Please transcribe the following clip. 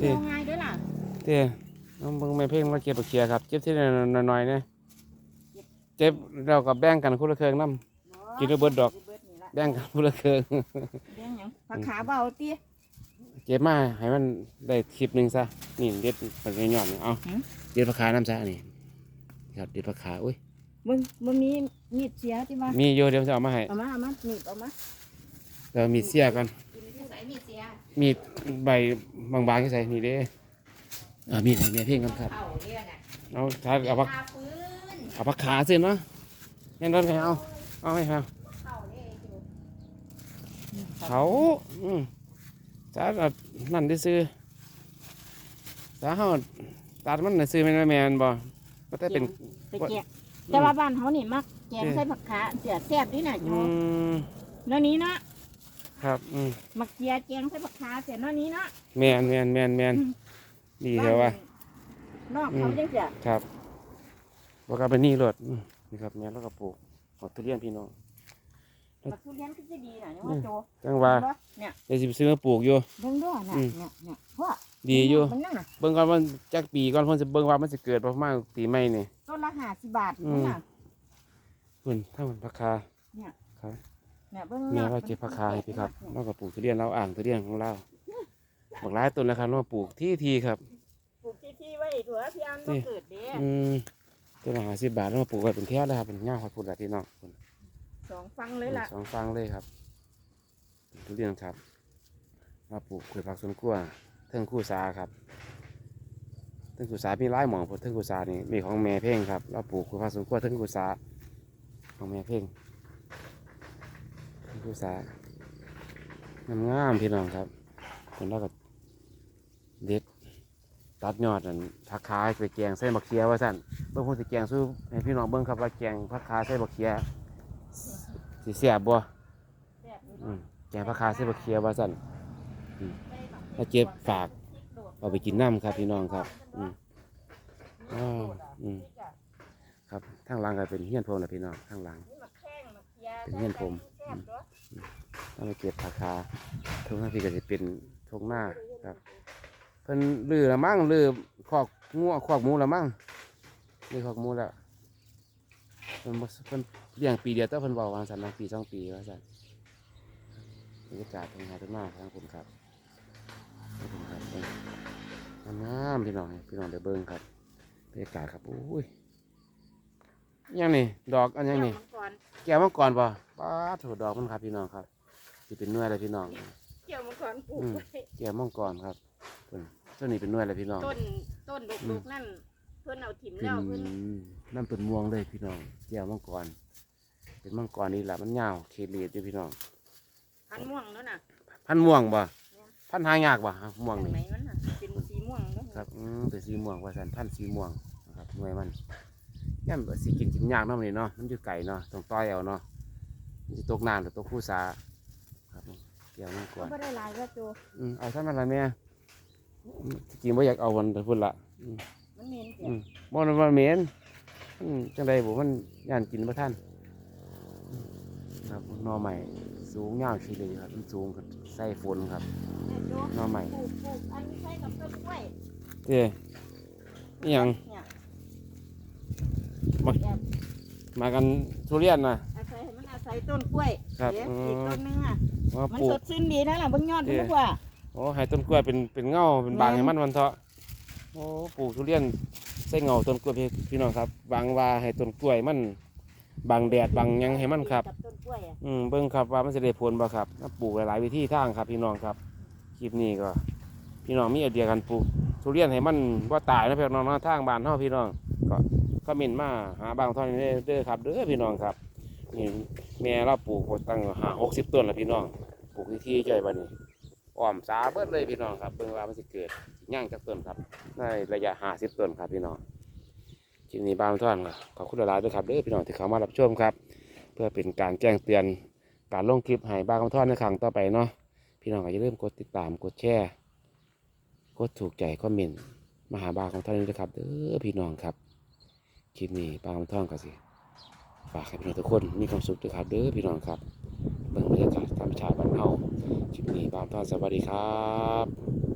เต้เอาง่ายด้วยล่ะเต้น้องเบิ่งแม่เพ่งมาเก็บบักเขียครับเจ็บที่น้อยๆเนี่ยเจ็บเราก็แบ่งกันคนละเครื่องนํกินแล้วเบิดดอกเบิดนี่ละแบ่งกันคนละเครื่องเลี้ยงหยังผักขาเบาเตี้ยเจ็บมาให้มันได้คลิปหนึงซะ นี่เด็ดมันเป็นยอดนี่เอาเด็ดผักขาน้ำซะนี่ครับเด็ดผักขาอุ้ยมึงมึงมีมีดเสียที่ว่ามีอยู่เดี๋ยวจะเอามาให้ เอามาเอามาหนีบเอามาเดี๋ยวมีเสียกันใส่มีดเสียมีดใบบางๆที่ใส่นี่เด้อ่ามีดให้แม่เพ่งกันครับเอาเรียกน่ะเอาถ้าเอาผักขาปืนเอาผักขาสิเนาะแม่นรถให้เอาเอาให้เอาเข้าเด้อยู่เขาอืมจ้าอัดนั่นได้ซื้อจ้าเฮาตัดมันน่ะซื้อแม่นบ่แม่นบ่ก็แต่เป็น ไปแกะแต่ว่าบ้านเขานี่มักแกงใส่ผักขาเสียแซ่บด้วยน่ะโยอืมแล้วนี้เนาะ ครับอืมมักเจียแกงใส่ผักขาเสียเนาะนี้เนาะแม่นแม่นแม่นแม่นดีเถอะว่านอกเขาจังเสียครับบ่กลับไปนี่รถอืมนี่ครับแม่นแล้วก็ปลูกหอดทุเรียนพี่น้อง บักทุเรียนก็จะดีน่ะเนี่ยว่าโจจังว่าเห็นบ่เนี่ยได้สิไปซื้อมาปลูกอยู่ เบิ่งด้วยน่ะอืม เนี่ยเนี่ยเพราะว่าดีอยู่มันนั่นน่ะเบิ่งก่อนว่าจักปีก่อนเพิ่นสิเบิ่งว่ามันสิเกิดบ่ประมาณปีใหม่นี่ ต้นละห้าสิบบาทอืม นั่นน่ะเพิ่นถ้ามันราคาเนี่ย ครับเนี่ยเบิ่ง แม่นาะว่าเก็บผักคาให้พี่ครับเราก็ปลูกทุเรียนเราอ่างทุเรียนของเราบักหลายต้นแล้วครับเรามาปลูกที่ทีครับปลูกที่ที่ไว้ถั่วพี่อันก็เกิดเด้อืมต้นละห้าสิบบาทเรามาปลูกไว้เป็นแถวเลยครับเป็นเงาครับพูดแบบพี่น้องสองฟังเลยล่ะสองฟังเลยครับทุเรียนครับมาปลูกกล้วยผักสวนครัวเทิงคู่สาครับเทิงคู่สามีหลายหมองเพราะเทิงคู่สานี่มีของแม่เพ่งครับเราปลูกกล้วยผักสวนครัวเทิงคู่สาของแม่เพ่ง เทิงคู่สางามๆพี่น้องครับคนเราก็เด็ดตัดยอดนั่นผักคาไปแกงใส่มะเขือว่าสั่นเบิ่งพูดสิแกงสู้ให้พี่น้องเบิ่งครับว่าแกงผักคาใส่มะเขือสิเสียบบ่แซ่บอยู่อืเนาะมแกงผักคาเส้นบะเคียว่าสั่นถ้าเจ็บฝากเอาไปกินน้ำครับพี่น้องครับอืมอ้าวอืมครับทางหลังก็เป็นเฮียนผมนะพี่น้องทางหลังนี่มาแข้งมาเคลียร์เป็นเงื่อนผม แซ่บเนาเก็บผักคาทุกท่าพี่ก็จะเป็นทงหน้าครับเพิ่นลือละมั่งลือขอกงัวขอกหมูละมั่งลือขอกหมูแล้วเพิ่นเพิ่นเลี้ยงปีเดียวแต่เพิ่นบอกว่าสันนะปีสองปีว่าสันบรรยากาศเป็นไงต้นมาทางคุณครับขอบคุณครับเบิ่งามพี่น้องพี่น้องได้เบิ่งครับบรรยากาศครับอุ้ยยังนี่ดอกอันยังนี่ แก้วมังกรป่ะป้าดโถูดอกมันครับพี่น้องครับสิเป็นหน่วยเลยพี่น้อง เกี่ยวมังกรปลูกอืม ไว้แก้วมังกรครับเพิ่นต้นนี้เป็นหน่วยเลยพี่น้องต้นต้นลูกๆนั่นเพิ่นเอาถิ่มเป็นแล้วเพิ่นน้ำต้นม่วงเลยพี่น้องแก้วมังกร เป็นมังกรนี่แหละมันยาวเคลียดอยู่พี่น้อง พันม่วงแล้วน่ะพันธุ์ม่วงบ่พันธุ์หายากบ่ฮะม่วงอันนี่ ไหนมันน่ะเป็นสีม่วงเนาะครับอืมเป็นสีม่วงว่าสันพันธุ์สีม่วงนะครับหน่วยมัน ย่ำสิกินกินยากเนาะมันนี่เนาะมันอยู่ไก่เนาะต้องต้อยเอาเนาะมันสิตกน้ำหรือตกคู่สาครับแก้วมังกก็รบ่ได้หลายว่าโจอืมเอาท่านมาละแม่อืมจริงว่าอยากเอาวันไปพุ่นละอืมมันเหม็นเสียอืมบ่นว่าเหม็นอืมจังใดบุมันย่านกินบ่ท่านอืมครับหน่อใหม่สูงยาวชีเลยครับมันสูงกับใส่ฝนครับเนี่ยโจหน่อใหม่ปลูกปลูกอันนี้ใช้กับต้นกล้วยเอ้นี่ยังเนี่ย มาแบบมากันทุเรียนนะ อาศัยให้มันอาศัยต้นกล้วยครับเดี๋ยวอืมอีกต้นนึงอะมามันปลูสก ดชื่นดีนะล่ะเบิ่งยอดมันกว่าโอ้ให้ต้นกล้วยเป็นเป็นเงาเป็นบางแม่นให้มันวันเถาะโอ้ปลูกทุเรียนใส่เงาต้นกล้วยพี่พี่น้องครับบางว่าให้ต้นกล้วยมันบังแดดบังหยังให้มันครับ กับต้นกล้วยอะอืมเบิ่งครับว่ามันจะได้ผลบ่ครับถ้าปลูกหลายๆวิธีทางครับ พี่น้องครับคลิปนี้ก็ พี่น้องมีไอเดียกันปลูกทุเรียนให้มันว่าตายนะพี่น้องเนาะทางบ้านเฮาพี่น้อง ก็คอมเมนมาหาบางท่อนนี้เด้อครับเด้อพี่น้องครับนี่แม่เราปลูกตั้งหาหกสิบต้นแล้วพี่น้องปลูกที่ที่ใจบัดนี้อ้อมสาเบิดเลยพี่น้องครับเบิ่งว่ามันสิเกิดย่างจากต้นครับในระยะห้าสิบต้นครับพี่น้องคลิปนี้บางท่อนก็ขอบคุณหลายด้วยครับเด้อพี่น้องที่เข้ามารับชมครับ เพื่อเป็นการแจ้งเตือนการลงคลิปให้บางคำทอดในครั้งต่อไปเนาะพี่น้องก็อย่าลืมกดติดตามกดแชร์กดถูกใจคอมเมนต์มหาบางคำทอดนี้นะครับเด้อพี่น้องครับ คลิปนี้บามันท่องก็สิฝากให้พี่น้องทุกคนมีความสุขด้วยครับเด้อพี่น้องครับเบิ่งบรรยากาศธรรมชาติบ้านเฮาคลิปนี้บามันทองสวัสดีครับ